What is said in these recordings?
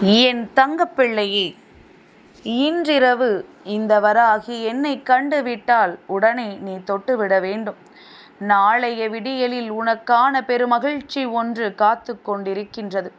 என் தங்கப்பிள்ளையே இன்றிரவு இந்த வராகி என்னை கண்டுவிட்டால் உடனே நீ தொட்டுவிட வேண்டும். நாளைய விடியலில் உனக்கான பெருமகிழ்ச்சி ஒன்று காத்து கொண்டிருக்கின்றது.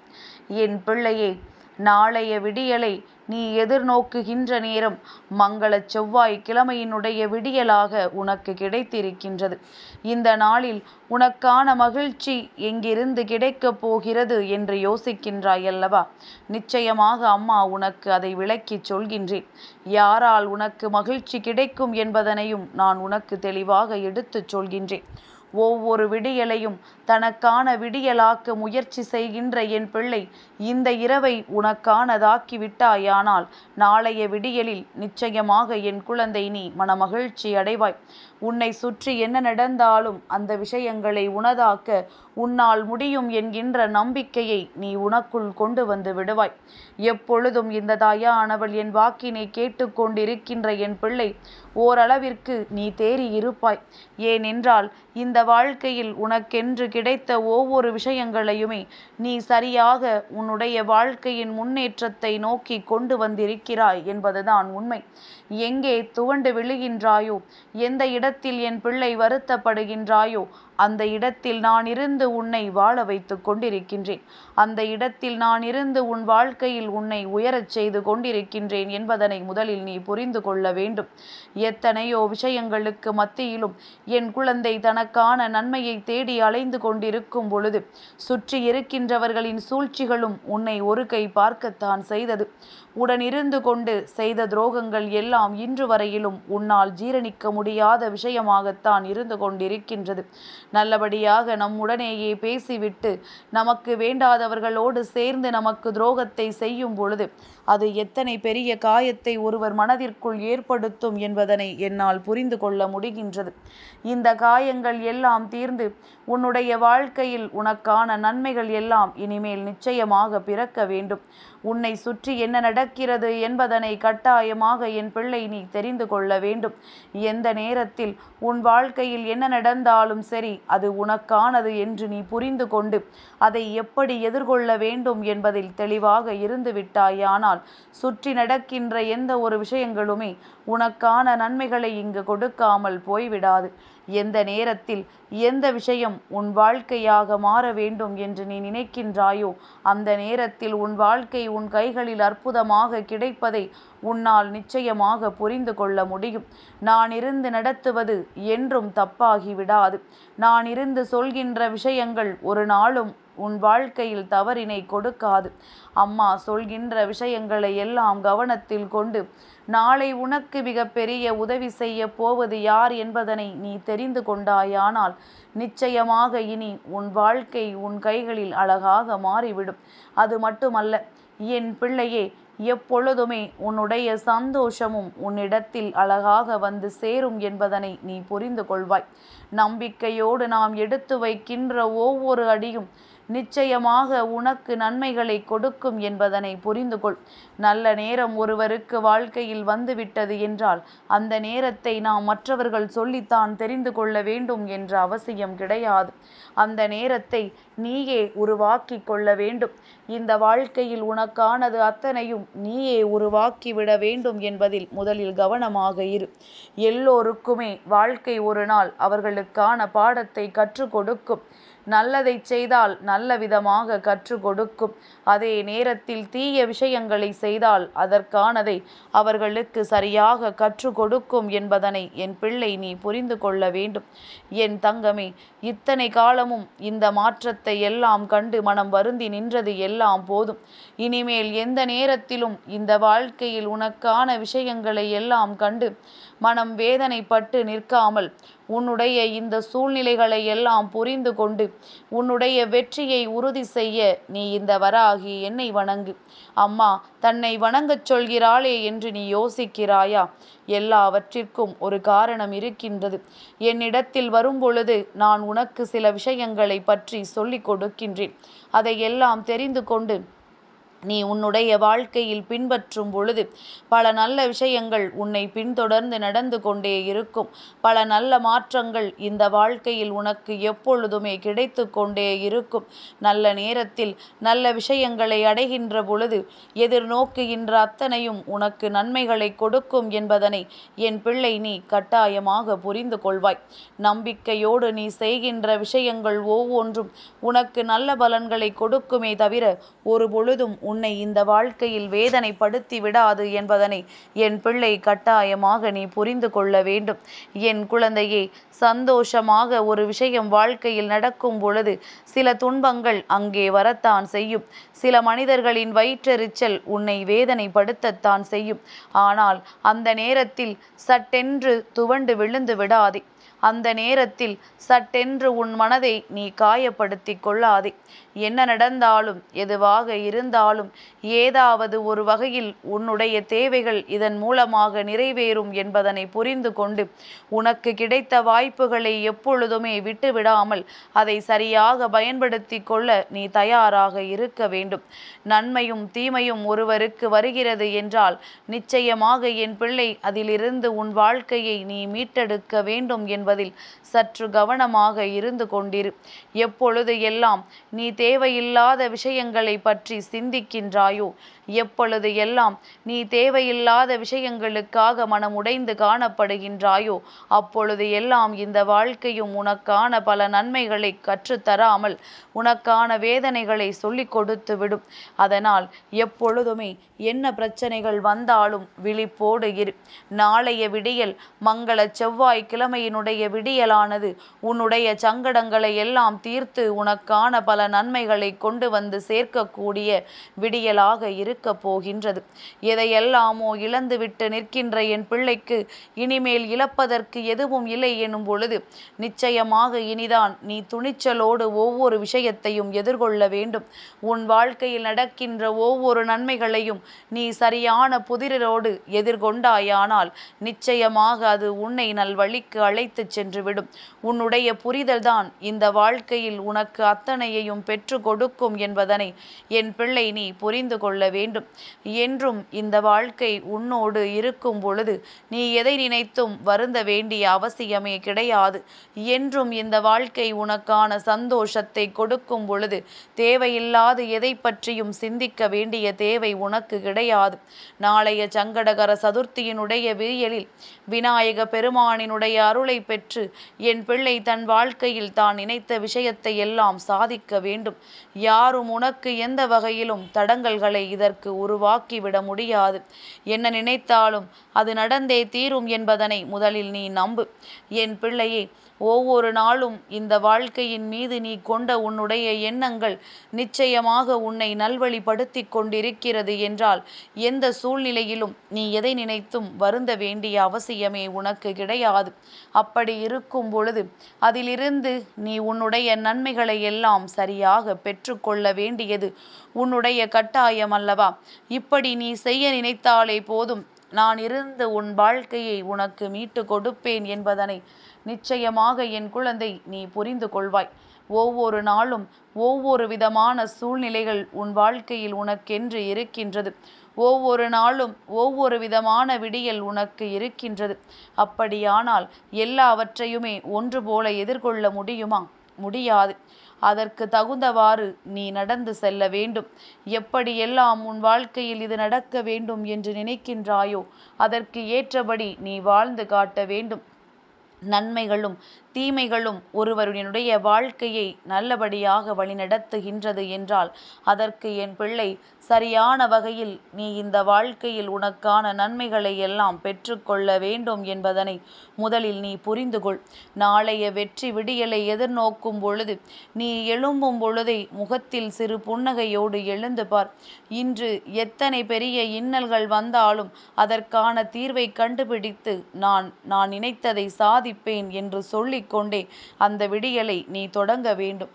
என் பிள்ளையே நாளைய விடியலை நீ எதிர்நோக்குகின்ற நேரம் மங்கள செவ்வாய் கிழமையினுடைய விடியலாக உனக்கு கிடைத்திருக்கின்றது. இந்த நாளில் உனக்கான மகிழ்ச்சி எங்கிருந்து கிடைக்கப் போகிறது என்று யோசிக்கின்றாய் அல்லவா? நிச்சயமாக அம்மா உனக்கு அதை விளக்கிச் சொல்கின்றேன். யாரால் உனக்கு மகிழ்ச்சி கிடைக்கும் என்பதனையும் நான் உனக்கு தெளிவாக எடுத்துச் சொல்கின்றேன். ஒவ்வொரு விடியலையும் தனக்கான விடியலாக்க முயற்சி செய்கின்ற என் பிள்ளை இந்த இரவை உனக்கானதாக்கி விட்டாயானால் நாளைய விடியலில் நிச்சயமாக என் குழந்தை நீ மனமகிழ்ச்சி அடைவாய். உன்னை சுற்றி என்ன நடந்தாலும் அந்த விஷயங்களை உனதாக்க உன்னால் முடியும் என்கின்ற நம்பிக்கையை நீ உனக்குள் கொண்டு வந்து விடுவாய். எப்பொழுதும் இந்த தாயானவள் என் வாக்கினை கேட்டுக்கொண்டிருக்கின்ற என் பிள்ளை ஓரளவிற்கு நீ தேறி இருப்பாய் ஏனென்றால் இந்த வாழ்க்கையில் உனக்கென்று கிடைத்த ஒவ்வொரு விஷயங்களையுமே நீ சரியாக உன்னுடைய வாழ்க்கையின் முன்னேற்றத்தை நோக்கி கொண்டு வந்திருக்கிறாய் என்பதுதான் உண்மை. எங்கே துவண்டு விழுகின்றாயோ எந்த இடத்தில் என் பிள்ளை வருத்தப்படுகின்றாயோ அந்த இடத்தில் நான் இருந்து உன்னை வாழ வைத்து கொண்டிருக்கின்றேன். அந்த இடத்தில் நான் இருந்து உன் வாழ்க்கையில் உன்னை உயரச் செய்து கொண்டிருக்கின்றேன் என்பதனை முதலில் நீ புரிந்து கொள்ள வேண்டும். எத்தனையோ விஷயங்களுக்கு மத்தியிலும் என் குழந்தை தனக்கான நன்மையை தேடி அலைந்து கொண்டிருக்கும் பொழுது சுற்றி இருக்கின்றவர்களின் சூழ்ச்சிகளும் உன்னை ஒரு கை பார்க்கத்தான் செய்தது. உடனிருந்து கொண்டு செய்த துரோகங்கள் எல்லாம் இன்று வரையிலும் உன்னால் ஜீரணிக்க முடியாத விஷயமாகத்தான் இருந்து கொண்டிருக்கின்றது. நல்லபடியாக நம்முடனேயே பேசிவிட்டு நமக்கு வேண்டாதவர்களோடு சேர்ந்து நமக்கு துரோகத்தை செய்யும் பொழுது அது எத்தனை பெரிய காயத்தை ஒருவர் மனதிற்குள் ஏற்படுத்தும் என்பதனை என்னால் புரிந்து கொள்ள முடிகின்றது. இந்த காயங்கள் எல்லாம் தீர்ந்து உன்னுடைய வாழ்க்கையில் உனக்கான நன்மைகள் எல்லாம் இனிமேல் நிச்சயமாக பிறக்க வேண்டும். உன்னை சுற்றி என்ன நடக்கிறது என்பதனை கட்டாயமாக என் பிள்ளை நீ தெரிந்து கொள்ள வேண்டும். எந்த நேரத்தில் உன் வாழ்க்கையில் என்ன நடந்தாலும் சரி அது உனக்கானது என்று நீ புரிந்து கொண்டு அதை எப்படி எதிர்கொள்ள வேண்டும் என்பதில் தெளிவாக இருந்து விட்டாயானால் சுற்றி நடக்கின்ற எந்த ஒரு விஷயங்களுமே உனக்கான நன்மைகளை இங்கு கொடுக்காமல் போய்விடாது. எந்த நேரத்தில் எந்த விஷயம் உன் வாழ்க்கையாக மாற வேண்டும் என்று நீ நினைக்கின்றாயோ அந்த நேரத்தில் உன் வாழ்க்கை உன் கைகளில் அற்புதமாக கிடைப்பதை உன்னால் நிச்சயமாக புரிந்து கொள்ள முடியும். நான் இருந்து நடத்துவது என்றும் தப்பாகி விடாது நான் இருந்து சொல்கின்ற விஷயங்கள் ஒரு நாளும் உன் வாழ்க்கையில் தவறினை கொடுக்காது. அம்மா சொல்கின்ற விஷயங்களை எல்லாம் கவனத்தில் கொண்டு நாளை உனக்கு மிகப்பெரிய உதவி செய்ய போவது யார் என்பதனை நீ தெரிந்து கொண்டாயானால் நிச்சயமாக இனி உன் வாழ்க்கை உன் கைகளில் அழகாக மாறிவிடும். அது மட்டுமல்ல என் பிள்ளையே எப்பொழுதுமே உன்னுடைய சந்தோஷமும் உன்னிடத்தில் அழகாக வந்து சேரும் என்பதனை நீ புரிந்து கொள்வாய். நம்பிக்கையோடு நாம் எடுத்து வைக்கின்ற ஒவ்வொரு அடியும் நிச்சயமாக உனக்கு நன்மைகளை கொடுக்கும் என்பதனை புரிந்து கொள் நல்ல நேரம் ஒருவருக்கு வாழ்க்கையில் வந்துவிட்டது என்றால் அந்த நேரத்தை நாம் மற்றவர்கள் சொல்லித்தான் தெரிந்து கொள்ள வேண்டும் என்ற அவசியம் கிடையாது. அந்த நேரத்தை நீயே உருவாக்கி கொள்ள வேண்டும். இந்த வாழ்க்கையில் உனக்கானது அத்தனையும் நீயே உருவாக்கி விட வேண்டும் என்பதில் முதலில் கவனமாக இரு. எல்லோருக்குமே வாழ்க்கை ஒரு நாள் அவர்களுக்கான பாடத்தை கற்றுக் கொடுக்கும். நல்லதை செய்தால் நல்ல விதமாக கற்றுக் கொடுக்கும். அதே நேரத்தில் தீய விஷயங்களை செய்தால் அதற்கானதை அவர்களுக்கு சரியாக கற்றுக் கொடுக்கும் என்பதனை என் பிள்ளை நீ புரிந்து கொள்ள வேண்டும். என் தங்கமே இத்தனை காலமும் இந்த மாற்றத்தை எல்லாம் கண்டு மனம் வருந்தி நின்றது எல்லாம் போதும். இனிமேல் எந்த நேரத்திலும் இந்த வாழ்க்கையில் உனக்கான விஷயங்களை எல்லாம் கண்டு மனம் வேதனைப்பட்டு நிற்காமல் உன்னுடைய இந்த சூழ்நிலைகளை எல்லாம் புரிந்து கொண்டு உன்னுடைய வெற்றியை உறுதி செய்ய நீ இந்த வராகி என்னை வணங்கு. அம்மா தன்னை வணங்கச் சொல்கிறாளே என்று நீ யோசிக்கிறாயா? எல்லாவற்றிற்கும் ஒரு காரணம் இருக்கின்றது. என்னிடத்தில் வரும்பொழுது நான் உனக்கு சில விஷயங்களை பற்றி சொல்லிக் கொடுக்கின்றேன். அதையெல்லாம் தெரிந்து கொண்டு நீ உன்னுடைய வாழ்க்கையில் பின்பற்றும் பொழுது பல நல்ல விஷயங்கள் உன்னை பின்தொடர்ந்து நடந்து கொண்டே இருக்கும். பல நல்ல மாற்றங்கள் இந்த வாழ்க்கையில் உனக்கு எப்பொழுதுமே கிடைத்து கொண்டே இருக்கும். நல்ல நேரத்தில் நல்ல விஷயங்களை அடைகின்ற பொழுது எதிர்நோக்குகின்ற அத்தனையும் உனக்கு நன்மைகளை கொடுக்கும் என்பதனை என் பிள்ளை நீ கட்டாயமாக புரிந்து கொள்வாய். நம்பிக்கையோடு நீ செய்கின்ற விஷயங்கள் ஒவ்வொன்றும் உனக்கு நல்ல பலன்களை கொடுக்குமே தவிர ஒரு பொழுதும் உன்னை இந்த வாழ்க்கையில் வேதனைப்படுத்தி விடாது என்பதனை என் பிள்ளை கட்டாயமாக நீ புரிந்து கொள்ள வேண்டும். என் குழந்தையே சந்தோஷமாக ஒரு விஷயம் வாழ்க்கையில் நடக்கும் பொழுது சில துன்பங்கள் அங்கே வரத்தான் செய்யும். சில மனிதர்களின் வயிற்றெரிச்சல் உன்னை வேதனைப்படுத்தத்தான் செய்யும். ஆனால் அந்த நேரத்தில் சட்டென்று துவண்டு விழுந்து விடாதே. அந்த நேரத்தில் சட்டென்று உன் மனதை நீ காயப்படுத்தி கொள்ளாதே. என்ன நடந்தாலும் எதுவாக இருந்தாலும் ஏதாவது ஒரு வகையில் உன்னுடைய தேவைகள் இதன் மூலமாக நிறைவேறும் என்பதனை புரிந்து கொண்டு உனக்கு கிடைத்த வாய்ப்புகளை எப்பொழுதுமே விட்டுவிடாமல் அதை சரியாக பயன்படுத்தி கொள்ள நீ தயாராக இருக்க வேண்டும். நன்மையும் தீமையும் ஒருவருக்கு வருகிறது என்றால் நிச்சயமாக என் பிள்ளை அதிலிருந்து உன் வாழ்க்கையை நீ மீட்டெடுக்க வேண்டும் என்பதில் சற்று கவனமாக இருந்து கொண்டிரு. எப்பொழுது எல்லாம் நீ தேவையில்லாத விஷயங்களை பற்றி சிந்திக்கின்றாயோ எப்பொழுது எல்லாம் நீ தேவையில்லாத விஷயங்களுக்காக மனம் உடைந்து காணப்படுகின்றாயோ அப்பொழுது எல்லாம் இந்த வாழ்க்கையும் உனக்கான பல நன்மைகளை கற்றுத்தராமல் உனக்கான வேதனைகளை சொல்லி கொடுத்து விடும். அதனால் எப்பொழுதுமே என்ன பிரச்சனைகள் வந்தாலும் விழிப்போடு இரு. நாளைய விடியல் மங்கள செவ்வாய் கிழமையினுடைய விடியலானது உன்னுடைய சங்கடங்களை எல்லாம் தீர்த்து உனக்கான பல நன்மைகளை கொண்டு வந்து சேர்க்கக்கூடிய விடியலாக இரு இருக்கப் போகின்றது. எதையெல்லாமோ இழந்துவிட்டு நிற்கின்ற என் பிள்ளைக்கு இனிமேல் இழப்பதற்கு எதுவும் இல்லை எனும் பொழுது நிச்சயமாக இனிதான் நீ துணிச்சலோடு ஒவ்வொரு விஷயத்தையும் எதிர்கொள்ள வேண்டும். உன் வாழ்க்கையில் நடக்கின்ற ஒவ்வொரு நன்மைகளையும் நீ சரியான புதிரோடு எதிர்கொண்டாயானால் நிச்சயமாக அது உன்னை நல்வழிக்கு அழைத்து சென்றுவிடும். உன்னுடைய புரிதல்தான் இந்த வாழ்க்கையில் உனக்கு அத்தனையையும் பெற்று கொடுக்கும் என்பதனை என் பிள்ளை நீ புரிந்து கொள்ள வேண்டும். வேண்டும். என்றும் இந்த வாழ்க்கை உன்னோடு இருக்கும் பொழுது நீ எதை நினைத்தும் வருந்த வேண்டிய அவசியமே கிடையாது. என்றும் இந்த வாழ்க்கை உனக்கான சந்தோஷத்தை கொடுக்கும் பொழுது தேவையில்லாது எதை பற்றியும் சிந்திக்க வேண்டிய தேவை உனக்கு கிடையாது. நாளைய சங்கடகர சதுர்த்தியினுடைய விரியலில் விநாயக பெருமானினுடைய அருளை பெற்று என் பிள்ளை தன் வாழ்க்கையில் தான் நினைத்த விஷயத்தை எல்லாம் சாதிக்க வேண்டும். யாரும் உனக்கு எந்த வகையிலும் தடங்கல்களை இதற்கு உனக்கு உருவாக்கிவிட முடியாது. என்ன நினைத்தாலும் அது நடந்தே தீரும் என்பதனை முதலில் நீ நம்பு. என் பிள்ளையே ஒவ்வொரு நாளும் இந்த வாழ்க்கையின் மீது நீ கொண்ட உன்னுடைய எண்ணங்கள் நிச்சயமாக உன்னை நல்வழிப்படுத்தி கொண்டிருக்கிறது என்றால் எந்த சூழ்நிலையிலும் நீ எதை நினைத்தும் வருந்த வேண்டிய அவசியமே உனக்கு கிடையாது. அப்படி இருக்கும் பொழுது அதிலிருந்து நீ உன்னுடைய நன்மைகளை எல்லாம் சரியாக பெற்றுக்கொள்ள வேண்டியது உன்னுடைய கட்டாயம் அல்லவா? இப்படி நீ செய்ய நினைத்தாலே போதும் நான் இருந்து உன் வாழ்க்கையை உனக்கு மீட்டு கொடுப்பேன் என்பதனை நிச்சயமாக என் குழந்தை நீ புரிந்து கொள்வாய். ஒவ்வொரு நாளும் ஒவ்வொரு விதமான சூழ்நிலைகள் உன் வாழ்க்கையில் உனக்கென்று இருக்கின்றது. ஒவ்வொரு நாளும் ஒவ்வொரு விதமான விடியல் உனக்கு இருக்கின்றது. அப்படியானால் எல்லாவற்றையுமே ஒன்று போல எதிர்கொள்ள முடியுமா? முடியாது. அதற்கு தகுந்தவாறு நீ நடந்து செல்ல வேண்டும். எப்படியெல்லாம் உன் வாழ்க்கையில் இது நடக்க வேண்டும் என்று நினைக்கின்றாயோ அதற்கு ஏற்றபடி நீ வாழ்ந்து காட்ட வேண்டும். நன்மைகளும் தீமைகளும் ஒருவருடைய வாழ்க்கையை நல்லபடியாக வழிநடத்துகின்றது என்றால் அதற்கு என் பிள்ளை சரியான வகையில் நீ இந்த வாழ்க்கையில் உனக்கான நன்மைகளை எல்லாம் பெற்றுக்கொள்ள வேண்டும் என்பதனை முதலில் நீ புரிந்து கொள் நாளைய வெற்றி விடியலை எதிர்நோக்கும் பொழுது நீ எழும்பும் பொழுதை முகத்தில் சிறு புன்னகையோடு எழுந்து பார். இன்று எத்தனை பெரிய இன்னல்கள் வந்தாலும் அதற்கான தீர்வை கண்டுபிடித்து நான் நான் நினைத்ததை சாதிப்பேன் என்று சொல்லிக்கொண்டே அந்த விடியலை நீ தொடங்க வேண்டும்.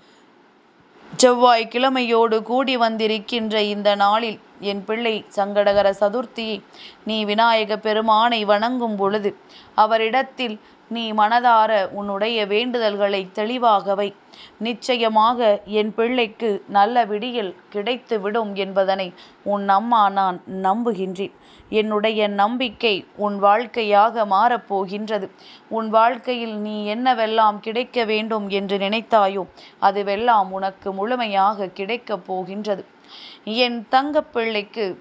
செவ்வாய் கிழமையோடு கூடி வந்திருக்கின்ற இந்த நாளில் என் பிள்ளை சங்கடகர சதுர்த்தியை நீ விநாயக பெருமானை வணங்கும் பொழுது அவரிடத்தில் நீ மனதார உன்னுடைய வேண்டுதல்களை தெளிவாக வை நிச்சயமாக என் பிள்ளைக்கு நல்ல விடியில் கிடைத்துவிடும் என்பதனை உன் அம்மா நான் நம்புகின்றேன். என்னுடைய நம்பிக்கை உன் வாழ்க்கையாக மாறப்போகின்றது உன் வாழ்க்கையில் நீ என்னவெல்லாம் கிடைக்க வேண்டும் என்று நினைத்தாயோ அதுவெல்லாம் உனக்கு முழுமையாக கிடைக்கப் போகின்றது. என் தங்கப்பிள்ளைக்கு